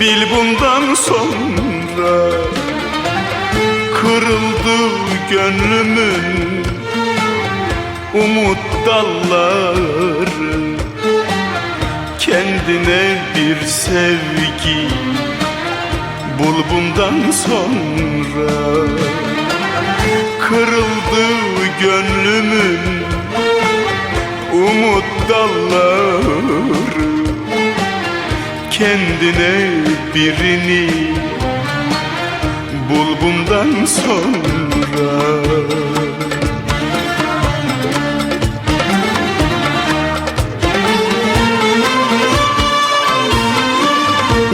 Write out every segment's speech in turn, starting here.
Bil bundan sonra Kırıldı gönlümün Umut dalları. Kendine bir sevgi Bul bundan sonra. Kırıldı gönlümün Umut dalları Kendine birini Bul bundan sonra.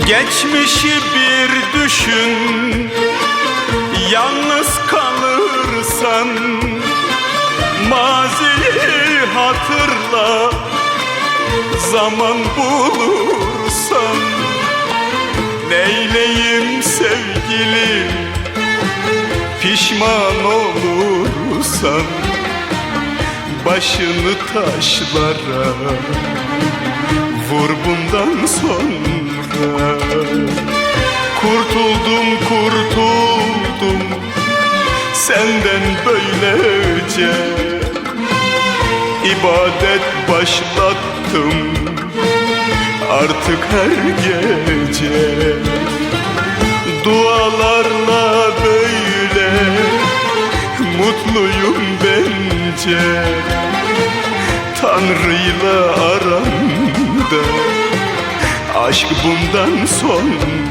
Geçmişi bir düşün Yalnız kalırsan Maziyi hatırla Zaman bulursan Neyleyim sevgilim? Pişman olursan Başını taşlara Vur bundan sonra. Kurtuldum kurtuldum Senden böylece. İbadet başlattım Artık her gece Dualarla böyle Mutluyum bence. Tanrı'yla aramda Aşk bundan sonra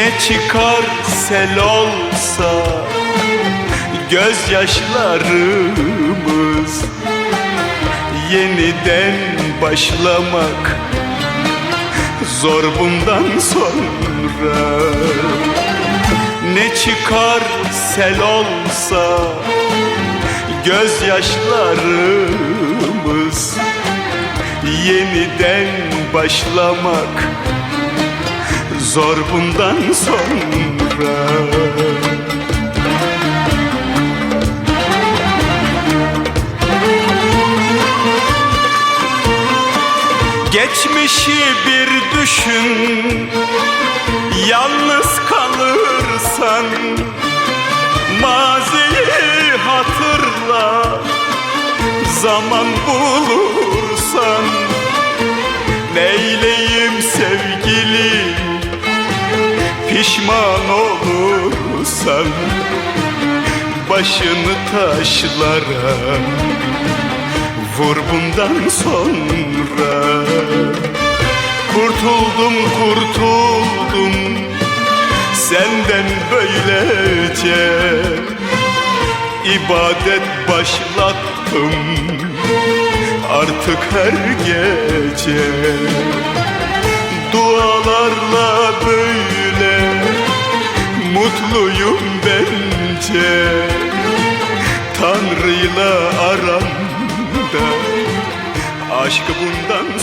Ne çıkar sel olsa gözyaşlarımız Yeniden başlamak zor bundan sonra. Ne çıkar sel olsa gözyaşlarımız yeniden başlamak zor bundan sonra. Geçmişi bir düşün Yalnız kalırsan. Maziyi hatırla Zaman bulursan Pişman olursan Başını taşlara Vur bundan sonra. Kurtuldum kurtuldum Senden böylece ibadet başlattım. Artık her gece Dualarla böyle Mutluyum bence. Tanrı'yla aramda Aşk bundan